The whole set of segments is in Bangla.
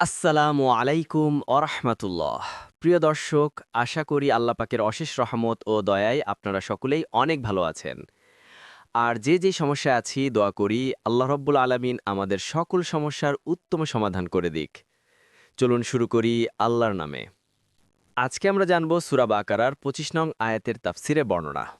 আসসালামু আলাইকুম অরহমাতুল্লাহ প্রিয় দর্শক, আশা করি আল্লাহ পাকের অশেষ রহমত ও দয়ায় আপনারা সকলেই অনেক ভালো আছেন। আর যে যে সমস্যা আছি, দোয়া করি, আল্লাহ রব্বুল আলামিন আমাদের সকল সমস্যার উত্তম সমাধান করে দিক। চলুন শুরু করি আল্লাহর নামে। আজকে আমরা জানব সুরা বাকারার পঁচিশ নং আয়াতের তাফসিরে বর্ণনা।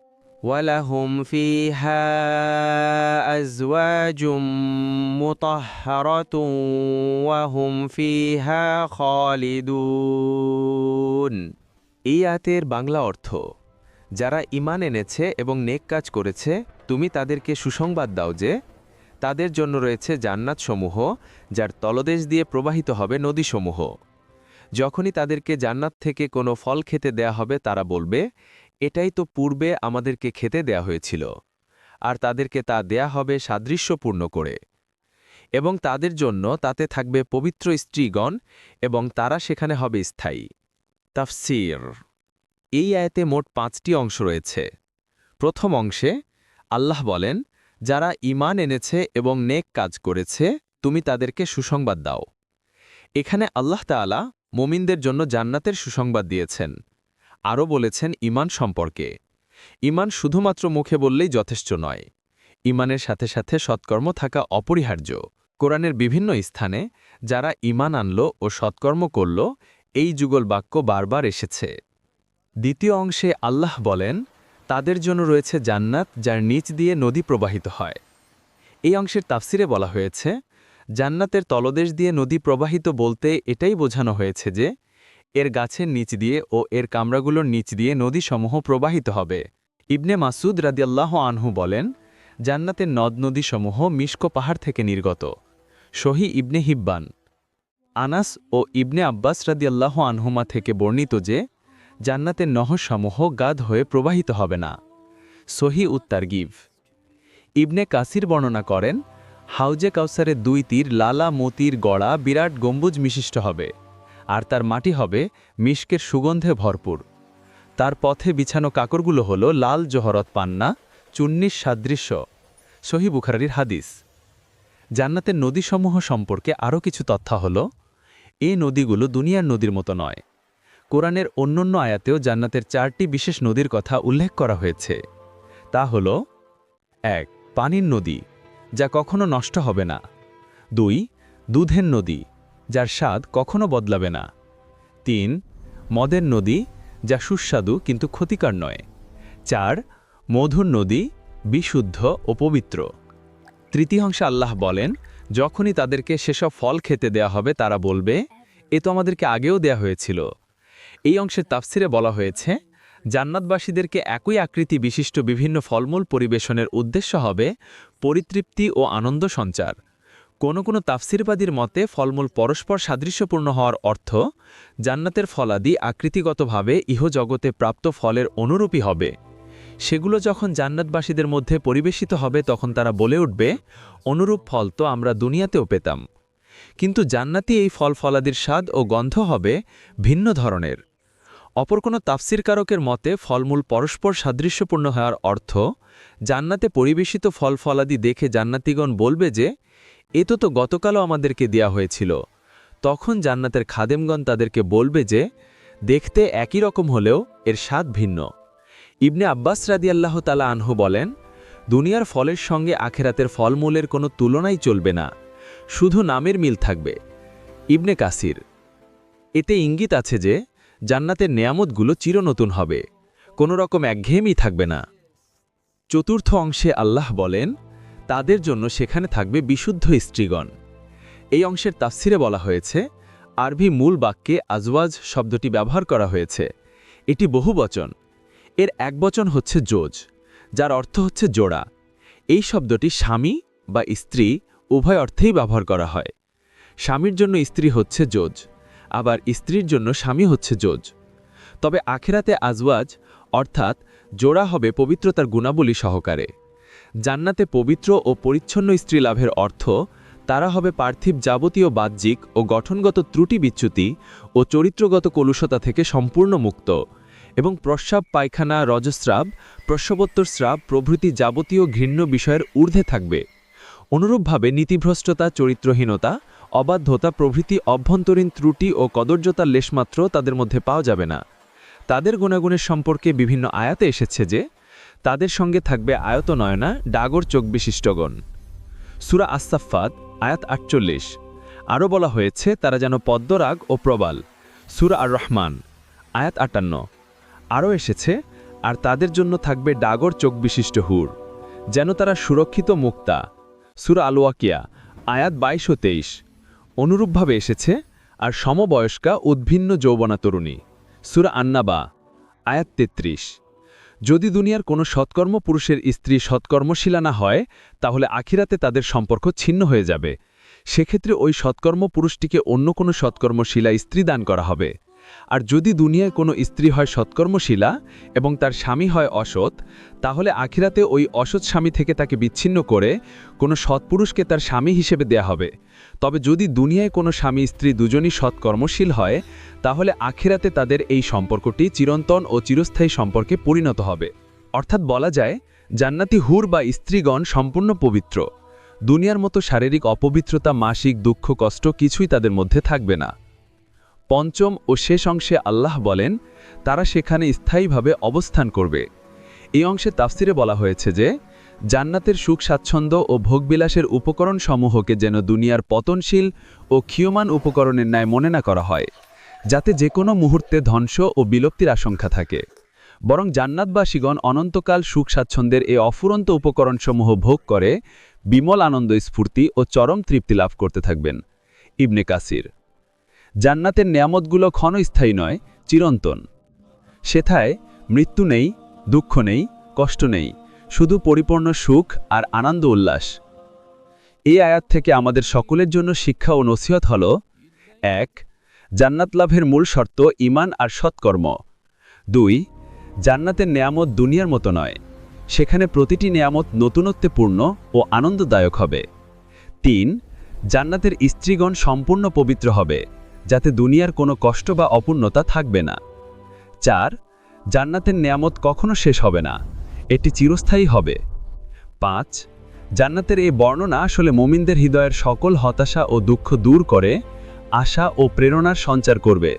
ولهم فيها أزواج مطهرة وهم فيها خالدون এই আয়াতের বাংলা অর্থ যারা ইমান এনেছে এবং নেক কাজ করেছে তুমি তাদেরকে সুসংবাদ দাও যে তাদের জন্য রয়েছে জান্নাতসমূহ যার তলদেশ দিয়ে প্রবাহিত হবে নদীসমূহ যখনই তাদেরকে জান্নাত থেকে কোনো ফল খেতে দেয়া হবে তারা বলবে এটাই তো পূর্বে আমাদেরকে খেতে দেয়া হয়েছিল, আর তাদেরকে তা দেয়া হবে সাদৃশ্যপূর্ণ করে। এবং তাদের জন্য তাতে থাকবে পবিত্র স্ত্রীগণ, এবং তারা সেখানে হবে স্থায়ী। তাফসির। এই আয়াতে মোট পাঁচটি অংশ রয়েছে। প্রথম অংশে আল্লাহ বলেন, যারা ইমান এনেছে এবং নেক কাজ করেছে, তুমি তাদেরকে সুসংবাদ দাও। এখানে আল্লাহ তাআলা মোমিনদের জন্য জান্নাতের সুসংবাদ দিয়েছেন। আরও বলেছেন ইমান সম্পর্কে। ইমান শুধুমাত্র মুখে বললেই যথেষ্ট নয়। ইমানের সাথে সাথে সৎকর্ম থাকা অপরিহার্য। কোরআনের বিভিন্ন স্থানে যারা ইমান আনল ও সৎকর্ম করল, এই যুগল বাক্য বারবার এসেছে। দ্বিতীয় অংশে আল্লাহ বলেন, তাদের জন্য রয়েছে জান্নাত যার নিচ দিয়ে নদী প্রবাহিত হয়। এই অংশের তাফসিরে বলা হয়েছে, জান্নাতের তলদেশ দিয়ে নদী প্রবাহিত বলতে এটাই বোঝানো হয়েছে যে এর গাছের নিচ দিয়ে ও এর কামরাগুলোর নিচ দিয়ে নদীসমূহ প্রবাহিত হবে। ইবনে মাসুদ রাদিয়াল্লাহ আনহু বলেন, জান্নাতের নদ নদীসমূহ মিষ্ক পাহাড় থেকে নির্গত। শহী ইবনে হিব্বান। আনাস ও ইবনে আব্বাস রাদিয়াল্লাহ আনহুমা থেকে বর্ণিত যে, জান্নাতের নহসমূহ গাদ হয়ে প্রবাহিত হবে না। সহি উত্তার গিভ ইবনে কাসির বর্ণনা করেন, হাউজে কাউসারের দুই তীর লালা মতির গড়া বিরাট গম্বুজ বিশিষ্ট হবে। আর তার মাটি হবে মিষ্কের সুগন্ধে ভরপুর। তার পথে বিছানো কাকরগুলো হল লাল জহরত পান্না চুন্নিস সাদৃশ্য। সহি বুখারির হাদিস। জান্নাতের নদীসমূহ সম্পর্কে আরও কিছু তথ্য হল এই নদীগুলো দুনিয়ার নদীর মতো নয়। কোরআনের অন্যান্য আয়াতেও জান্নাতের চারটি বিশেষ নদীর কথা উল্লেখ করা হয়েছে। তা হল, এক, পানির নদী, যা কখনো নষ্ট হবে না। দুই, দুধের নদী যার স্বাদ কখনো বদলাবে না। তিন, মদের নদী, যা সুস্বাদু কিন্তু ক্ষতিকর নয়। চার, মধুর নদী, বিশুদ্ধ ও পবিত্র। তৃতীয়াংশে আল্লাহ বলেন, যখনই তাদেরকে সেসব ফল খেতে দেয়া হবে, তারা বলবে, এ তো আমাদেরকে আগেও দেয়া হয়েছিল। এই অংশের তাফসিরে বলা হয়েছে, জান্নাতবাসীদেরকে একই আকৃতি বিশিষ্ট বিভিন্ন ফলমূল পরিবেশনের উদ্দেশ্য হবে, পরিতৃপ্তি ও আনন্দ সঞ্চার। কোনো কোনো তাফসিরবাদীর মতে ফলমূল পরস্পর সাদৃশ্যপূর্ণ হওয়ার অর্থ, জান্নাতের ফলাদি আকৃতিগতভাবে ইহজগতে প্রাপ্ত ফলের অনুরূপী হবে। সেগুলো যখন জান্নাতবাসীদের মধ্যে পরিবেশিত হবে, তখন তারা বলে উঠবে, অনুরূপ ফল তো আমরা দুনিয়াতেও পেতাম। কিন্তু জান্নাতি এই ফল ফলাদির স্বাদ ও গন্ধ হবে ভিন্ন ধরনের। অপর কোনো তাফসিরকারকের মতে ফলমূল পরস্পর সাদৃশ্যপূর্ণ হওয়ার অর্থ, জান্নাতে পরিবেশিত ফল ফলাদি দেখে জান্নাতিগণ বলবে যে এ তো তো গতকালও আমাদেরকে দেয়া হয়েছিল। তখন জান্নাতের খাদেমগণ তাদেরকে বলবে যে, দেখতে একই রকম হলেও এর স্বাদ ভিন্ন। ইবনে আব্বাস রাদিয়াল্লাহ তালা আনহু বলেন, দুনিয়ার ফলের সঙ্গে আখেরাতের ফলমূলের কোনো তুলনাই চলবে না, শুধু নামের মিল থাকবে। ইবনে কাসির, এতে ইঙ্গিত আছে যে, জান্নাতের নেয়ামতগুলো চিরনতুন হবে, কোনো রকম একঘেয়েমি থাকবে না। চতুর্থ অংশে আল্লাহ বলেন তাদের জন্য সেখানে থাকবে বিশুদ্ধ স্ত্রীগণ। এই অংশের তাফসিরে বলা হয়েছে, আরবি মূল বাক্যে আজওয়াজ শব্দটি ব্যবহার করা হয়েছে। এটি বহু বচন এর এক বচন হচ্ছে জোজ, যার অর্থ হচ্ছে জোড়া। এই শব্দটি স্বামী বা স্ত্রী উভয় অর্থেই ব্যবহার করা হয়। স্বামীর জন্য স্ত্রী হচ্ছে জোজ, আবার স্ত্রীর জন্য স্বামী হচ্ছে জোজ। তবে আখেরাতে আজওয়াজ, অর্থাৎ জোড়া হবে পবিত্রতার গুণাবলী সহকারে। জান্নাতে পবিত্র ও পরিচ্ছন্ন স্ত্রী লাভের অর্থ, তারা হবে পার্থিব যাবতীয় বাহ্যিক ও গঠনগত ত্রুটি বিচ্যুতি ও চরিত্রগত কলুষতা থেকে সম্পূর্ণ মুক্ত এবং প্রস্রাব, পায়খানা, রজস্রাব, প্রসবোত্তর স্রাব প্রভৃতি যাবতীয় ঘৃণ্য বিষয়ের ঊর্ধ্বে থাকবে। অনুরূপভাবে নীতিভ্রষ্টতা, চরিত্রহীনতা, অবাধ্যতা প্রভৃতি অভ্যন্তরীণ ত্রুটি ও কদর্যতার লেশমাত্র তাদের মধ্যে পাওয়া যাবে না। তাদের গুণাগুণের সম্পর্কে বিভিন্ন আয়াতে এসেছে যে তাদের সঙ্গে থাকবে আয়তনয়না ডাগর চোখ বিশিষ্টগণ। সুরা আসাফাত আয়াত আটচল্লিশ। আরও বলা হয়েছে, তারা যেন পদ্মরাগ ও প্রবাল। সুরা আর রহমান আয়াত আটান্ন। আরও এসেছে, আর তাদের জন্য থাকবে ডাগর চোখ বিশিষ্ট হুর, যেন তারা সুরক্ষিত মুক্তা। সুরা আলোয়াকিয়া আয়াত বাইশ ও তেইশ। অনুরূপভাবে এসেছে, আর সমবয়স্কা উদ্ভিন্ন যৌবনা তরুণী। সুরা আন্নাবা, আয়াত তেত্রিশ। যদি দুনিয়ার কোনো সৎকর্ম পুরুষের স্ত্রী সৎকর্মশীলা না হয়, তাহলে আখিরাতে তাদের সম্পর্ক ছিন্ন হয়ে যাবে। সেক্ষেত্রে ওই সৎকর্ম পুরুষটিকে অন্য কোনো সৎকর্মশীলা স্ত্রী দান করা হবে। আর যদি দুনিয়ায় কোনো স্ত্রী হয় সৎকর্মশীলা এবং তার স্বামী হয় অসৎ, তাহলে আখিরাতে ওই অসৎ স্বামী থেকে তাকে বিচ্ছিন্ন করে কোনো সৎপুরুষকে তার স্বামী হিসেবে দেয়া হবে। তবে যদি দুনিয়ায় কোনো স্বামী স্ত্রী দুজনই সৎকর্মশীল হয়, তাহলে আখিরাতে তাদের এই সম্পর্কটি চিরন্তন ও চিরস্থায়ী সম্পর্কে পরিণত হবে। অর্থাৎ বলা যায়, জান্নাতি হুর বা স্ত্রীগণ সম্পূর্ণ পবিত্র। দুনিয়ার মতো শারীরিক অপবিত্রতা, মাসিক দুঃখ, কষ্ট কিছুই তাদের মধ্যে থাকবে না। পঞ্চম ও শেষ অংশে আল্লাহ বলেন, তারা সেখানে স্থায়ীভাবে অবস্থান করবে। এই অংশে তাফসিরে বলা হয়েছে যে, জান্নাতের সুখ স্বাচ্ছন্দ্য ও ভোগবিলাসের উপকরণসমূহকে যেন দুনিয়ার পতনশীল ও ক্ষীয়মান উপকরণের ন্যায় মনে না করা হয়, যাতে যে কোনো মুহূর্তে ধ্বংস ও বিলুপ্তির আশঙ্কা থাকে। বরং জান্নাতবাসীগণ অনন্তকাল সুখ স্বাচ্ছন্দ্যের এই অফুরন্ত উপকরণসমূহ ভোগ করে, বিমল আনন্দ স্ফূর্তি ও চরম তৃপ্তি লাভ করতে থাকবেন। ইবনে কাসির জান্নাতের নিয়ামতগুলো ক্ষণস্থায়ী নয়, চিরন্তন। সেথায় মৃত্যু নেই, দুঃখ নেই, কষ্ট নেই, শুধু পরিপূর্ণ সুখ আর আনন্দ উল্লাস। এই আয়াত থেকে আমাদের সকলের জন্য শিক্ষা ও নসিহত হল, এক, জান্নাত লাভের মূল শর্ত ইমান আর সৎকর্ম। দুই, জান্নাতের নেয়ামত দুনিয়ার মতো নয়, সেখানে প্রতিটি নেয়ামত নতুনত্বে পূর্ণ ও আনন্দদায়ক হবে। তিন, জান্নাতের স্ত্রীগণ সম্পূর্ণ পবিত্র হবে। যাতে দুনিয়ার কোনো কষ্ট বা অপূর্ণতা থাকবে না। চার জান্নাতের নেয়ামত কখনো শেষ হবে না। এটি চিরস্থায়ী হবে। পাঁচ জান্নাতের এই বর্ণনা আসলে মোমিনদের হৃদয়ের সকল হতাশা ও দুঃখ দূর করে আশা ও প্রেরণার সঞ্চার করবে।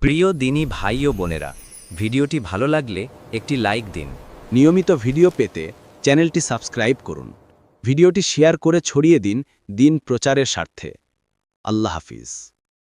প্রিয় দিনী ভাই ও বোনেরা ভিডিওটি ভালো লাগলে একটি লাইক দিন। নিয়মিত ভিডিও পেতে চ্যানেলটি সাবস্ক্রাইব করুন। ভিডিওটি শেয়ার করে ছড়িয়ে দিন দিন প্রচারের স্বার্থে। আল্লাহ হাফিজ।